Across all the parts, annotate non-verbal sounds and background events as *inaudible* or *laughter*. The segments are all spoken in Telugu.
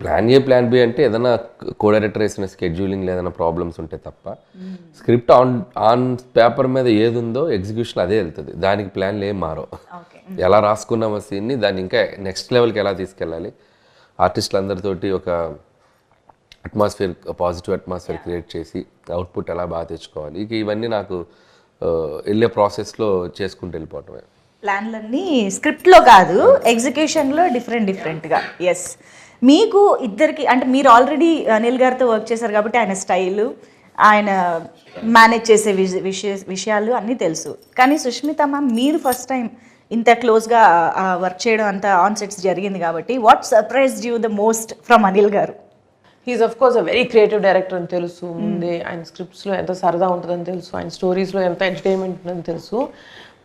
ప్లాన్ ఏ ప్లాన్ బి అంటే ఏదైనా కో డైరెక్టర్ వేసిన స్కెడ్యూలింగ్ ఏదైనా ప్రాబ్లమ్స్ ఉంటే తప్ప స్క్రిప్ట్ ఆన్ ఆన్ పేపర్ మీద ఏది ఉందో ఎగ్జిక్యూషన్ అదే వెళ్తుంది. దానికి ప్లాన్లు ఏం మారో ఎలా రాసుకున్నాం ఆ సీన్ని దాన్ని ఇంకా నెక్స్ట్ లెవెల్కి ఎలా తీసుకెళ్ళాలి? ఆర్టిస్టులు అందరితోటి ఒక అట్మాస్ఫియర్ పాజిటివ్ అట్మాస్ఫియర్ క్రియేట్ చేసి అవుట్పుట్ ఎలా బాగా తెచ్చుకోవాలి? ఇక ఇవన్నీ నాకు వెళ్ళే ప్రాసెస్లో చేసుకుంటూ వెళ్ళిపోవటమే. ప్లాన్లన్నీ స్క్రిప్ట్లో కాదు ఎగ్జిక్యూషన్లో డిఫరెంట్ డిఫరెంట్గా. ఎస్ మీకు ఇద్దరికి అంటే మీరు ఆల్రెడీ అనిల్ గారితో వర్క్ చేశారు కాబట్టి ఆయన స్టైల్ ఆయన మేనేజ్ చేసే విష- విషయ విషయాలు అన్నీ తెలుసు. కానీ సుష్మిత మ్యామ్ మీరు ఫస్ట్ టైం ఇంత క్లోజ్గా వర్క్ చేయడం అంత ఆన్ సెట్స్ జరిగింది కాబట్టి what surprise you the most from Anil garu? He's of course a very creative director అని తెలుసు. ముందే ఆయన స్క్రిప్ట్స్లో ఎంత సరదా ఉంటుందని తెలుసు. ఆయన స్టోరీస్లో ఎంత ఎంటర్టైన్మెంట్ ఉంటుందని తెలుసు.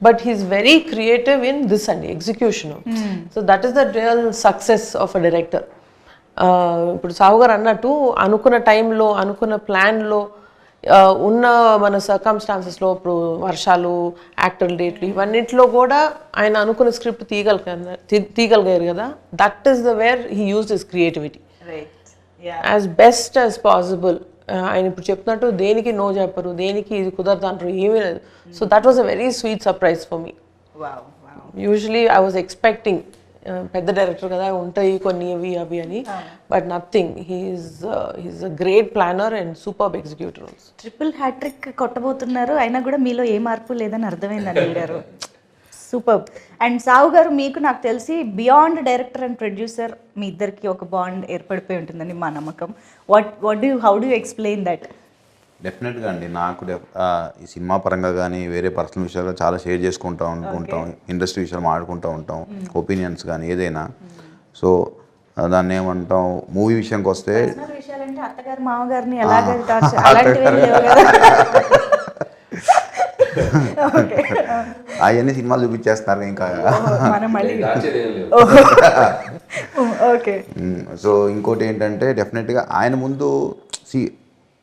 But he's very creative in this అండి execution so that is the real success of a director ఇప్పుడు సాహు గారు అన్నట్టు అనుకున్న టైంలో అనుకున్న ప్లాన్లో ఉన్న మన సర్కమ్స్టాన్సెస్లో ఇప్పుడు వర్షాలు యాక్టర్ డేట్లు ఇవన్నిట్లో కూడా ఆయన అనుకున్న స్క్రిప్ట్ తీయగల తీయగలిగారు కదా? That is the where he use this creativity as best as possible ఆయన ఇప్పుడు చెప్తున్నట్టు దేనికి నో చెప్పరు దేనికి ఇది కుదరదు అంటారు ఏమీ లేదు. So that was a very sweet surprise for me usually I was expecting పెద్ద డైరెక్టర్ కదా ఉంటాయి కొన్ని అవి అవి అని. But nothing he's he's a great planner and super executor triple hattrick కొట్టబోతున్నారు అయినా కూడా మీలో ఏ మార్పు లేదని అర్థమైంది అనిల్ గారు సూపర్. అండ్ సావు గారు మీకు నాకు తెలిసి బియాండ్ డైరెక్టర్ అండ్ ప్రొడ్యూసర్ మీ ఇద్దరికి ఒక బాండ్ ఏర్పడిపోయి ఉంటుందని మా నమ్మకం. What what do how do explain that? డెఫినెట్గా అండి. నాకు ఈ సినిమా పరంగా కానీ వేరే పర్సనల్ విషయాలు చాలా షేర్ చేసుకుంటూ అనుకుంటాం ఇండస్ట్రీ విషయాలు మాట్లాడుకుంటూ ఉంటాం. ఒపీనియన్స్ కానీ ఏదైనా. సో దాన్ని ఏమంటాం మూవీ విషయానికి వస్తే అత్తగారు మామగారిని *laughs* ఎలాగ torture- అలాంటివి ఏం లేవు కదా ఓకే అవన్నీ సినిమాలు చూపించేస్తున్నారు ఇంకా. మనం మళ్ళీ *laughs* ఓకే. సో ఇంకోటి ఏంటంటే డెఫినెట్గా ఆయన ముందు సి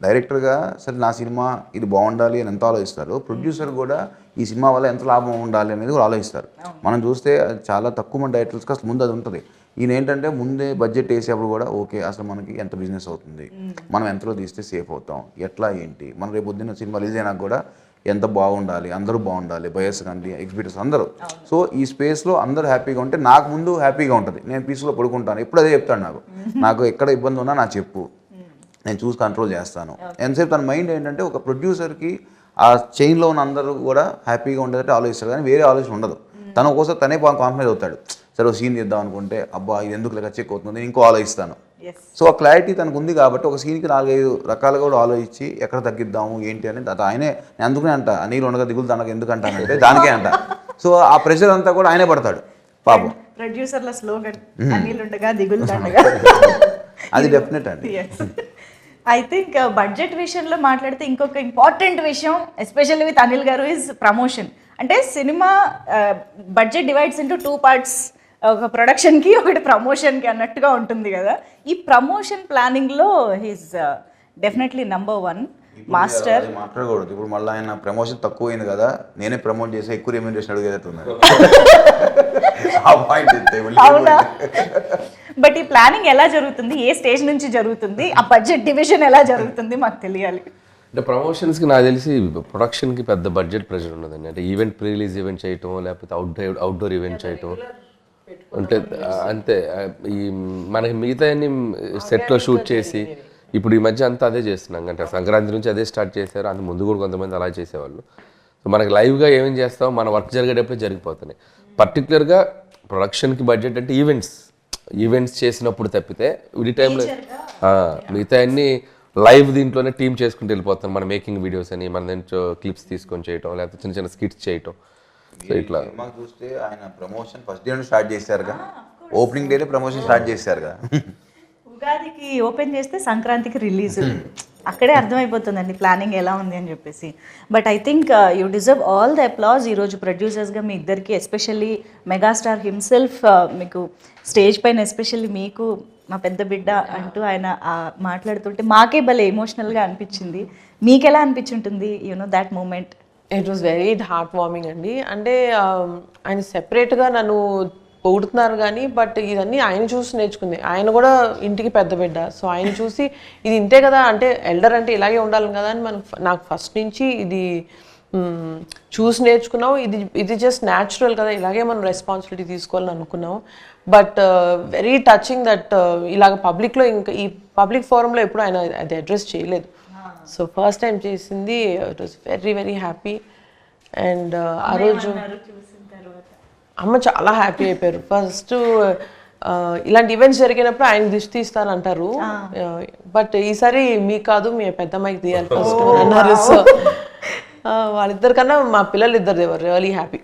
డైరెక్టర్గా సరే నా సినిమా ఇది బాగుండాలి అని ఎంత ఆలోచిస్తారు? ప్రొడ్యూసర్ కూడా ఈ సినిమా వల్ల ఎంత లాభం ఉండాలి అనేది కూడా ఆలోచిస్తారు. మనం చూస్తే చాలా తక్కువ మంది డైరెక్టర్స్కి అసలు ముందు అది ఉంటుంది. ఈయన ఏంటంటే ముందే బడ్జెట్ వేసేప్పుడు కూడా ఓకే అసలు మనకి ఎంత బిజినెస్ అవుతుంది? మనం ఎంతలో తీస్తే సేఫ్ అవుతాం? ఎట్లా ఏంటి? మనం రేపు పొద్దున్న సినిమా రిలీజ్ అయినా కూడా ఎంత బాగుండాలి అందరూ బాగుండాలి బయర్స్ కానీ ఎగ్జిబిటర్స్ అందరూ. సో ఈ స్పేస్లో అందరూ హ్యాపీగా ఉంటే నాకు ముందు హ్యాపీగా ఉంటుంది. నేను పీస్లో పడుకుంటాను. ఎప్పుడు అదే చెప్తాడు నాకు. నాకు ఎక్కడ ఇబ్బంది ఉన్నా నాకు చెప్పు. నేను చూసి కంట్రోల్ చేస్తాను. ఎంతసేపు తన మైండ్ ఏంటంటే ఒక ప్రొడ్యూసర్కి ఆ చైన్లో ఉన్న అందరూ కూడా హ్యాపీగా ఉండేటట్టు ఆలోచిస్తారు. కానీ వేరే ఆలోచన ఉండదు. తను ఒక్కోసారి తనే కాన్ఫిడెన్స్ అవుతాడు. సరే ఒక సీన్ తీద్దాం అనుకుంటే అబ్బా ఇది ఎందుకు లెక్క చెక్ అవుతుంది? ఇంకో ఆలోచిస్తాను. సో ఆ క్లారిటీ తనకు ఉంది కాబట్టి ఒక సీన్కి నాలుగైదు రకాలుగా కూడా ఆలోచించి ఎక్కడ తగ్గిద్దాము ఏంటి అని ఆయనే నేను అందుకనే అంట నీళ్ళు ఉండగా దిగులు తనకు ఎందుకు అంటానంటే దానికే అంట. *laughs* సో ఆ ప్రెషర్ అంతా కూడా ఆయనే పడతాడు పాపం. ప్రొడ్యూసర్ల స్లోగన్ అనిల్ ఉండగా దిగులు *laughs* అది డెఫినెట్ అండి. ఐ థింక్ బడ్జెట్ విషయంలో మాట్లాడితే ఇంకొక ఇంపార్టెంట్ విషయం especially with Anil garu is promotion అంటే cinema budget divides into two parts ఒక ప్రొడక్షన్కి ఒకటి ప్రమోషన్కి అన్నట్టుగా ఉంటుంది కదా. ఈ ప్రమోషన్ ప్లానింగ్లో he's definitely number one master మాట్లాడకూడదు. ఇప్పుడు మళ్ళీ ఆయన ప్రమోషన్ తక్కువ అయింది కదా నేనే ప్రమోట్ చేసి ఎక్కువ రెమ్యూనరేషన్ *laughs* అవునా? బట్ ఈ ప్లానింగ్ ఎలా జరుగుతుంది? ఏ స్టేజ్ నుంచి జరుగుతుంది? ఆ బడ్జెట్ డివిజన్ ఎలా జరుగుతుంది? మాకు తెలియాలి. అంటే ప్రమోషన్స్కి నాకు తెలిసి ప్రొడక్షన్కి పెద్ద బడ్జెట్ ప్రెషర్ ఉన్నదండి. అంటే ఈవెంట్ ప్రీ రిలీజ్ ఈవెంట్ చేయటం లేకపోతే అవుట్డోర్ అవుట్డోర్ ఈవెంట్ చేయటం అంటే అంతే ఈ మనకి మిగతా అన్ని సెట్లో షూట్ చేసి ఇప్పుడు ఈ మధ్య అంతా అదే చేస్తున్నాం అంటే సంక్రాంతి నుంచి అదే స్టార్ట్ చేశారు అంత ముందు కూడా కొంతమంది అలా చేసేవాళ్ళు. సో మనకి లైవ్గా ఏమేం చేస్తాం మన వర్క్ జరిగేటప్పుడే జరిగిపోతున్నాయి. పర్టికులర్గా ప్రొడక్షన్కి బడ్జెట్ అంటే ఈవెంట్స్. ఈవెంట్స్ చేసినప్పుడు తప్పితే ఈ టైంలో మిగతా అన్ని లైవ్ దీంట్లోనే టీమ్ చేసుకుంటూ వెళ్ళిపోతాం మన మేకింగ్ వీడియోస్ అని మన దాంట్లో క్లిప్స్ తీసుకొని చేయటం లేకపోతే చిన్న చిన్న స్కిట్స్ చేయటం. సో ఇట్లా. సినిమా చూస్తే ఆయన ప్రమోషన్ ఫస్ట్ డే స్టార్ట్ చేశారుగా. ఓపెనింగ్ డేనే ప్రమోషన్ స్టార్ట్ చేశారుగా. *laughs* ఉగాదికి ఓపెన్ చేస్తే సంక్రాంతికి రిలీజ్ అక్కడే అర్థమైపోతుందండి ప్లానింగ్ ఎలా ఉంది అని చెప్పేసి. But I think you deserve all the applause ఈరోజు ప్రొడ్యూసర్స్గా మీ ఇద్దరికి ఎస్పెషల్లీ మెగాస్టార్ హిమ్సెల్ఫ్ మీకు స్టేజ్ పైన ఎస్పెషల్లీ మీకు మా పెద్ద బిడ్డ అంటూ ఆయన ఆ మాట్లాడుతుంటే మాకే భలే ఎమోషనల్గా అనిపించింది. మీకు ఎలా అనిపించుంటుంది you know that moment it was very heart warming అండి. అంటే um, ఆయన సెపరేట్గా నన్ను పొగుడుతున్నారు కానీ బట్ ఇదన్నీ ఆయన చూసి నేర్చుకుంది. ఆయన కూడా ఇంటికి పెద్ద బిడ్డ. సో ఆయన చూసి ఇది ఇంతే కదా అంటే ఎల్డర్ అంటే ఇలాగే ఉండాలి కదా అని మనం నాకు ఫస్ట్ నుంచి ఇది చూసి నేర్చుకున్నాం ఇది ఇది జస్ట్ న్యాచురల్ కదా ఇలాగే మనం రెస్పాన్సిబిలిటీ తీసుకోవాలని అనుకున్నాం బట్ వెరీ టచింగ్ దట్ ఇలాగ పబ్లిక్లో ఇంకా ఈ పబ్లిక్ ఫోరంలో ఎప్పుడు ఆయన అది అడ్రస్ చేయలేదు. సో ఫస్ట్ టైం చేసింది it was very very happy and ఆ రోజు అమ్మ చాలా హ్యాపీ అయిపోయారు. ఫస్ట్ ఇలాంటి ఈవెంట్స్ జరిగినప్పుడు ఆయన దిష్టి తీస్తారంటారు బట్ ఈసారి మీకు కాదు మీ పెద్దమ్మాయికి తీయాలి ఫస్ట్ అన్నారు. సో వాళ్ళిద్దరికన్నా మా పిల్లలు ఇద్దరు దేవర్ రియలీ హ్యాపీ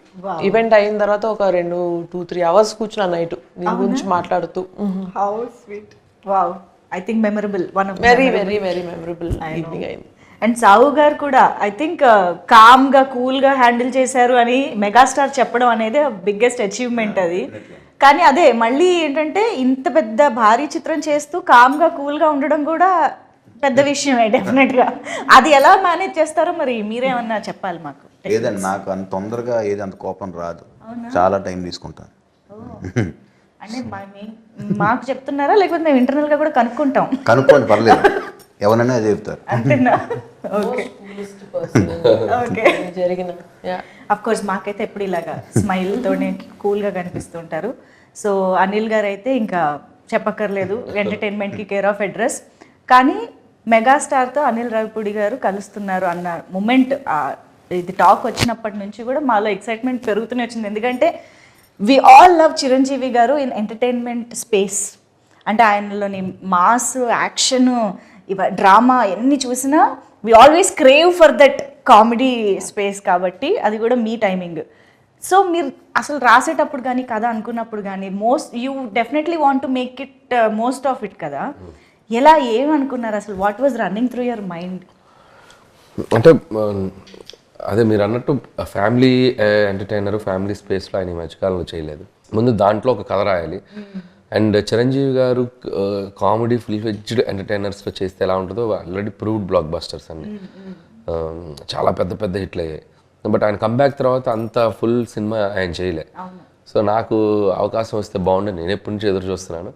ఈవెంట్ అయిన తర్వాత ఒక రెండు టూ త్రీ అవర్స్ కూర్చున్నా నైట్ దీని గురించి మాట్లాడుతూ. How sweet wow I think memorable one of very very very memorable evening అయింది అండ్ సావు గారు కూడా ఐ థింక్ కామ్గా కూల్గా హ్యాండిల్ చేశారు అని మెగాస్టార్ చెప్పడం అనేది బిగ్గెస్ట్ అచీవ్మెంట్ అది. కానీ అదే మళ్ళీ ఏంటంటే ఇంత పెద్ద భారీ చిత్రం చేస్తూ కామ్గా కూల్గా ఉండడం కూడా పెద్ద విషయమే డెఫినెట్గా. అది ఎలా మేనేజ్ చేస్తారో మరి మీరేమన్నా చెప్పాలి మాకు? లేదండి నాకు అంత తొందరగా ఏది అంత కోపం రాదు. చాలా టైం తీసుకుంటాను. *laughs* అంటే మాకు చెప్తున్నారా? లేకపోతే మేము ఇంటర్నల్గా కూడా కనుక్కుంటాం. కనుక్కోండి పర్లేదు. ఎవరైనా అదే చెప్తారు. అంతేనా? *laughs* ఓకే. ఓకే. జరిగిన. అఫ్ కోర్స్ మాకైతే ఎప్పుడు ఇలాగా స్మైల్ తోనే కూల్గా కనిపిస్తుంటారు. సో అనిల్ గారు అయితే ఇంకా చెప్పక్కర్లేదు. ఎంటర్టైన్మెంట్కి కేర్ ఆఫ్ అడ్రస్ కానీ మెగాస్టార్తో అనిల్ రావిపూడి గారు కలుస్తున్నారు అన్న మూమెంట్ ఇది టాక్ వచ్చినప్పటి నుంచి కూడా మాలో ఎక్సైట్మెంట్ పెరుగుతూనే వచ్చింది. ఎందుకంటే వి ఆల్ లవ్ చిరంజీవి గారు ఇన్ ఎంటర్టైన్మెంట్ స్పేస్ అంటే ఆయనలోని మాస్ యాక్షన్ ఇవ డ్రామా ఎన్ని చూసినా we always crave for that comedy space కాబట్టి అది కూడా మీ టైమింగ్ సో మీరు అసలు రాసేటప్పుడు కానీ కథ అనుకున్నప్పుడు కానీ most you definitely want to make it most of it కదా? ఎలా ఏమనుకున్నారు అసలు? What was running through your mind అంటే అదే మీరు అన్నట్టు ఫ్యామిలీ ఎంటర్టైనర్ ఫ్యామిలీ స్పేస్లో ఆయన ఈ మధ్యకాలంలో చేయలేదు. ముందు దాంట్లో ఒక కథ రాయాలి. అండ్ చిరంజీవి గారు కామెడీ ఫుల్ ఫ్లెడ్జ్డ్ ఎంటర్టైనర్స్లో చేస్తే ఎలా ఉంటుందో ఆల్రెడీ ప్రూవ్డ్ బ్లాక్ బస్టర్స్ అన్ని చాలా పెద్ద పెద్ద హిట్లు అయ్యాయి. బట్ ఆయన కంబ్యాక్ తర్వాత అంత ఫుల్ సినిమా ఆయన చేయలే. సో నాకు అవకాశం వస్తే బాగుండే నేను ఎప్పటి నుంచి ఎదురు చూస్తున్నాను.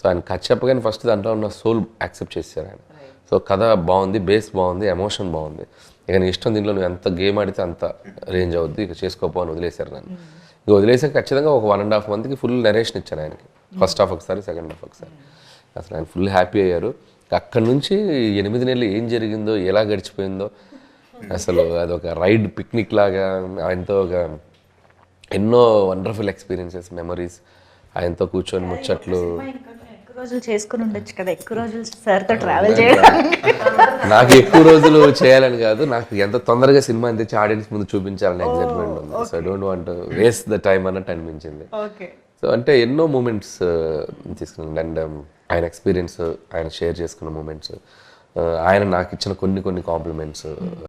సో ఆయన కథ చెప్పగానే ఫస్ట్ దాంట్లో ఉన్న సోల్ యాక్సెప్ట్ చేశారు ఆయన. సో కథ బాగుంది బేస్ బాగుంది ఎమోషన్ బాగుంది. ఇక నీ ఇష్టం దీంట్లో నువ్వు ఎంత గేమ్ ఆడితే అంత రేంజ్ అవుద్ది ఇక చేసుకోపో అని వదిలేశారు నన్ను. ఇక వదిలేసాక ఖచ్చితంగా ఒక వన్ అండ్ హాఫ్ మంత్కి ఫుల్ నరేషన్ ఇచ్చాను ఆయనకి. ఫస్ట్ హాఫ్ ఒకసారి సెకండ్ హాఫ్ ఒకసారి. అసలు ఆయన ఫుల్ హ్యాపీ అయ్యారు. అక్కడి నుంచి ఎనిమిది నెలలు ఏం జరిగిందో ఎలా గడిచిపోయిందో అసలు అదొక రైడ్ పిక్నిక్ లాగా ఆయనతో ఒక ఎన్నో వండర్ఫుల్ ఎక్స్పీరియన్సెస్ మెమరీస్ ఆయనతో కూర్చొని ముచ్చట్లు. రోజులు చేసుకుని ఉండొచ్చు కదా. ఎక్కువ రోజులు సార్తో ట్రావెల్ చేయడం నాకు ఎక్కువ రోజులు చేయాలని కాదు. నాకు ఎంత తొందరగా సినిమా తెచ్చి ఆడియన్స్ ముందు చూపించాలని ఎగ్జైట్మెంట్ ఉంది. So don't want waste the time అన్నట్టు అనిపించింది. ఓకే. సో అంటే ఎన్నో మూమెంట్స్ తీసుకున్నాను. అండ్ ఆయన ఎక్స్పీరియన్స్ ఆయన షేర్ చేసుకున్న మూమెంట్స్ ఆయన నాకు ఇచ్చిన కొన్ని కొన్ని కాంప్లిమెంట్స్